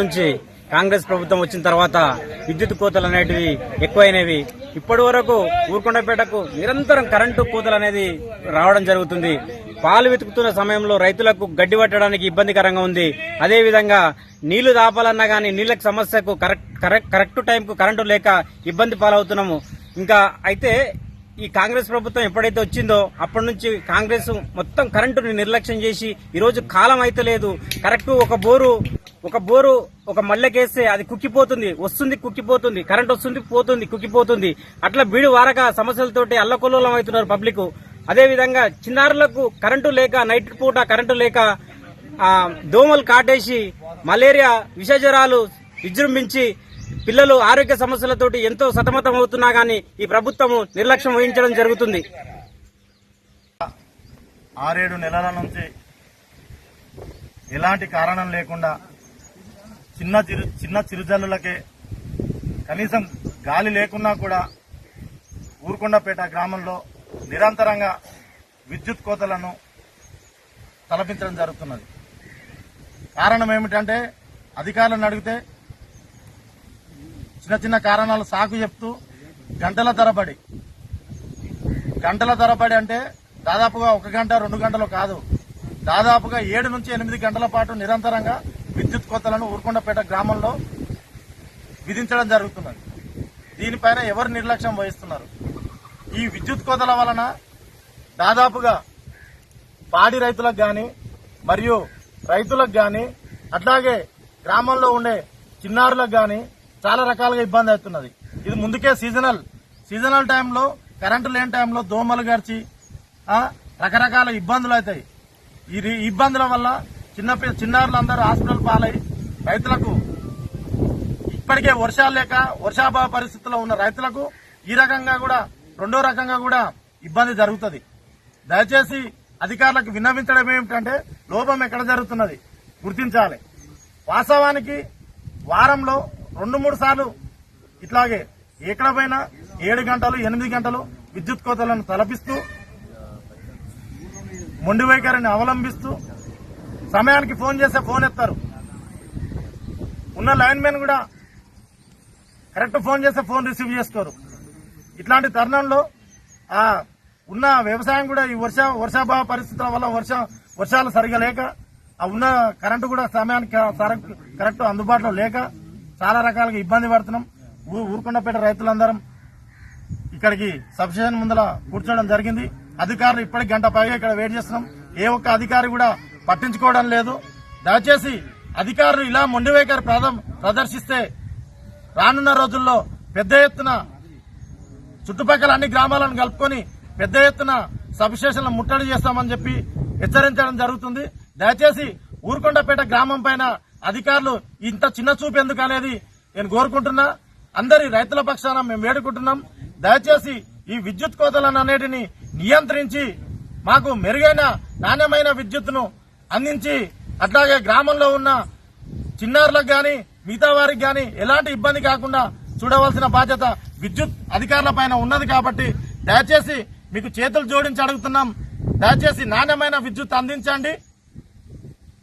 నుంచి కాంగ్రెస్ ప్రభుత్వం వచ్చిన తర్వాత విద్యుత్ కోతలు అనేటివి ఎక్కువైనవి. ఇప్పటి వరకు ఊరుకొండపేటకు నిరంతరం కరెంటు కోతలు అనేది రావడం జరుగుతుంది. పాలు వెతుకుతున్న సమయంలో రైతులకు గడ్డి పట్టడానికి ఇబ్బందికరంగా ఉంది. అదేవిధంగా నీళ్ళు దాపాలన్నా కానీ నీళ్ళకు సమస్యకు కరెక్ట్ కరెక్ట్ కరెక్ట్ టైంకు కరెంటు లేక ఇబ్బంది పాలవుతున్నాము. ఇంకా అయితే ఈ కాంగ్రెస్ ప్రభుత్వం ఎప్పుడైతే వచ్చిందో అప్పటి నుంచి కాంగ్రెస్ మొత్తం కరెంటుని నిర్లక్ష్యం చేసి ఈరోజు కాలం అయితే లేదు. కరెక్ట్ ఒక బోరు ఒక బోరు ఒక మల్లెకేస్తే అది కుక్కిపోతుంది వస్తుంది కుక్కిపోతుంది కరెంట్ వస్తుంది పోతుంది కుక్కిపోతుంది. అట్లా బీడు వారక సమస్యలతోటి అల్లకొల్లోలం అవుతున్నారు పబ్లిక్. అదేవిధంగా చిన్నారులకు కరెంటు లేక నైట్ పూట కరెంటు లేక దోమలు కాటేసి మలేరియా విషజ్వరాలు విజృంభించి పిల్లలు ఆరోగ్య సమస్యలతోటి ఎంతో సతమతం అవుతున్నా కానీ ఈ ప్రభుత్వము నిర్లక్ష్యం వహించడం జరుగుతుంది. ఆరేడు నెలల నుంచి ఎలాంటి కారణం లేకుండా చిన్న చిరు చిన్న చిరుజల్లులకే కనీసం గాలి లేకున్నా కూడా ఊరుకొండపేట గ్రామంలో నిరంతరంగా విద్యుత్ కోతలను తలపించడం జరుగుతున్నది. కారణం ఏమిటంటే అధికారులను అడిగితే చిన్న చిన్న కారణాలు సాకు చెప్తూ గంటల తరబడి గంటల తరబడి అంటే దాదాపుగా ఒక గంట రెండు గంటలు కాదు. దాదాపుగా ఏడు నుంచి ఎనిమిది గంటల పాటు నిరంతరంగా విద్యుత్ కొత్తలను ఊరుకొండపేట గ్రామంలో విధించడం జరుగుతున్నది. దీనిపైన ఎవరు నిర్లక్ష్యం వహిస్తున్నారు? ఈ విద్యుత్ కోతల వలన దాదాపుగా పాడి రైతులకు కానీ మరియు రైతులకు కానీ అట్లాగే గ్రామంలో ఉండే చిన్నారులకు కానీ చాలా రకాలుగా ఇబ్బంది అవుతున్నది. ఇది ముందుకే సీజనల్. సీజనల్ టైంలో కరెంటు లేని టైంలో దోమలు గడిచి రకరకాల ఇబ్బందులు అవుతాయి. ఈ ఇబ్బందుల వల్ల చిన్న చిన్నారులందరూ హాస్పిటల్ పాలై రైతులకు ఇప్పటికే వర్షాలు లేక వర్షాభావ పరిస్థితుల్లో ఉన్న రైతులకు ఈ రకంగా కూడా రెండో రకంగా కూడా ఇబ్బంది జరుగుతుంది. దయచేసి అధికారులకు విన్నవించడం ఏమిటంటే లోపం ఎక్కడ జరుగుతున్నది గుర్తించాలి. వాస్తవానికి వారంలో రెండు మూడు సార్లు ఇట్లాగే ఎక్కడ పోయినా ఏడు గంటలు ఎనిమిది గంటలు విద్యుత్ కోతలను తలపిస్తూ మొండి వైఖరిని అవలంబిస్తూ సమయానికి ఫోన్ చేస్తే ఫోన్ ఎత్తారు. ఉన్న లైన్ మెన్ కూడా కరెక్ట్ ఫోన్ చేస్తే ఫోన్ రిసీవ్ చేసుకోరు. ఇట్లాంటి తరుణంలో ఆ ఉన్న వ్యవసాయం కూడా ఈ వర్ష వర్షాభావ పరిస్థితుల వల్ల వర్ష వర్షాలు సరిగా లేక ఆ ఉన్న కరెంటు కూడా సమయానికి కరెక్ట్ అందుబాటులో లేక చాలా రకాలుగా ఇబ్బంది పడుతున్నాం. ఊ- ఊరుకొండపేట రైతులందరం ఇక్కడికి సబ్స్టేషన్ ముందర కూర్చోవడం జరిగింది. అధికారులు ఇప్పటికి గంట పైగా ఇక్కడ వెయిట్ చేస్తున్నాం. ఏ ఒక్క అధికారి కూడా పట్టించుకోవడం లేదు. దయచేసి అధికారులు ఇలా మొండి ప్రదర్శిస్తే రానున్న రోజుల్లో పెద్ద ఎత్తున చుట్టుపక్కల అన్ని గ్రామాలను కలుపుకొని పెద్ద ఎత్తున సబ్స్టేషన్లు ముట్టడి చేస్తామని చెప్పి హెచ్చరించడం జరుగుతుంది. దయచేసి ఊరుకొండపేట గ్రామం పైన అధికారులు ఇంత చిన్న చూపు ఎందుకు అనేది నేను కోరుకుంటున్నా. అందరి రైతుల పక్షాన మేము వేడుకుంటున్నాం. దయచేసి ఈ విద్యుత్ కోతలను అనేటిని నియంత్రించి మాకు మెరుగైన నాణ్యమైన విద్యుత్ను అందించి అట్లాగే గ్రామంలో ఉన్న చిన్నారులకు గాని మిగతా వారికి గాని ఎలాంటి ఇబ్బంది కాకుండా చూడవలసిన బాధ్యత విద్యుత్ అధికారుల పైన ఉన్నది కాబట్టి దయచేసి మీకు చేతులు జోడించి అడుగుతున్నాం. దయచేసి నాణ్యమైన విద్యుత్ అందించండి.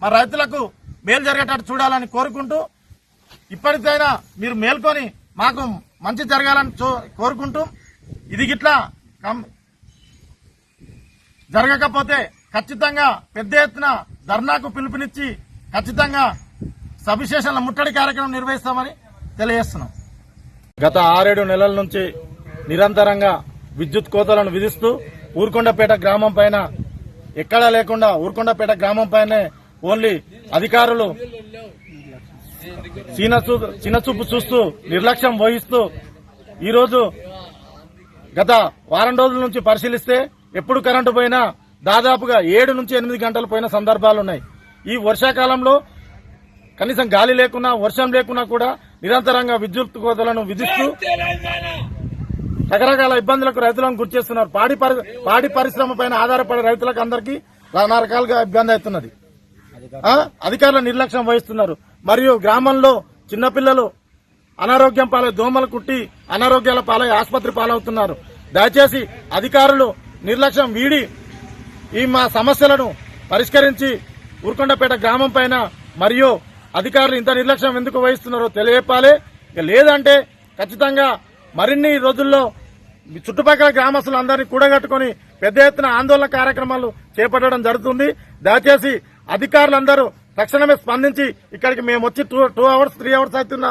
మా రైతులకు మేలు జరిగేటట్టు చూడాలని కోరుకుంటూ ఇప్పటికైనా మీరు మేల్కొని మాకు మంచి జరగాలని కోరుకుంటూ ఇది గిట్లా జరగకపోతే ఖచ్చితంగా పెద్ద ఎత్తున ధర్నాకు పిలుపునిచ్చి ఖచ్చితంగా సవిశేషాల ముట్టడి కార్యక్రమం నిర్వహిస్తామని తెలియజేస్తున్నాం. గత ఆరేడు నెలల నుంచి నిరంతరంగా విద్యుత్ కోతలను విధిస్తూ ఊరుకొండపేట గ్రామం పైన ఎక్కడా లేకుండా ఊరుకొండపేట గ్రామం పైనే ఓన్లీ అధికారులు చిన్నచూపు చూస్తూ నిర్లక్ష్యం వహిస్తూ ఈరోజు గత వారం రోజుల నుంచి పరిశీలిస్తే ఎప్పుడు కరెంటు పోయినా దాదాపుగా ఏడు నుంచి ఎనిమిది గంటలు పోయిన సందర్భాలు ఉన్నాయి. ఈ వర్షాకాలంలో కనీసం గాలి లేకున్నా వర్షం లేకున్నా కూడా నిరంతరంగా విద్యుత్ కోతలను విధిస్తూ రకరకాల ఇబ్బందులకు రైతులను గురి చేస్తున్నారు. పాడి పరి- పాడి పరిశ్రమ పైన ఆధారపడే రైతులకు అందరికీ నానా రకాలుగా ఇబ్బంది అవుతున్నది. అధికారులు నిర్లక్ష్యం వహిస్తున్నారు. మరియు గ్రామంలో చిన్నపిల్లలు అనారోగ్యం పాలై దోమలు కుట్టి అనారోగ్యాల పాలై ఆసుపత్రి పాలవుతున్నారు. దయచేసి అధికారులు నిర్లక్ష్యం వీడి ఈ మా సమస్యలను పరిష్కరించి ఊరుకొండపేట గ్రామం పైన మరియు అధికారులు ఇంత నిర్లక్ష్యం ఎందుకు వహిస్తున్నారో తెలియపాలి. ఇక లేదంటే ఖచ్చితంగా మరిన్ని రోజుల్లో చుట్టుపక్కల చుట్టుపక్కల గ్రామస్తులందరినీ కూడగట్టుకుని పెద్ద ఎత్తున ఆందోళన కార్యక్రమాలు చేపట్టడం జరుగుతుంది. దయచేసి అధికారులందరూ తక్షణమే స్పందించి ఇక్కడికి మేము వచ్చి two two hours three hours అవుతున్న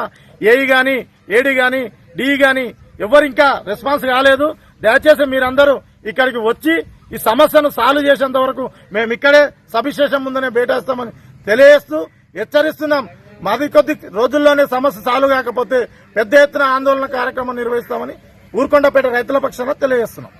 ఏఈ గాని ఏడీ గాని డిఈ గాని ఎవరు ఇంకా రెస్పాన్స్ కాలేదు దయచేసి మీరందరూ ఇక్కడికి వచ్చి ఈ సమస్యను సాల్వ్ చేసేంత వరకు మేము ఇక్కడే సబిశేషం ముందనే బేటేస్తామని తెలియజేస్తూ హెచ్చరిస్తున్నాం. మాది కొద్ది రోజుల్లోనే సమస్య సాల్వ్ కాకపోతే పెద్ద ఎత్తున ఆందోళన కార్యక్రమం నిర్వహిస్తామని ఊరుకొండపేట రైతుల పక్షాన తెలియజేస్తున్నాం.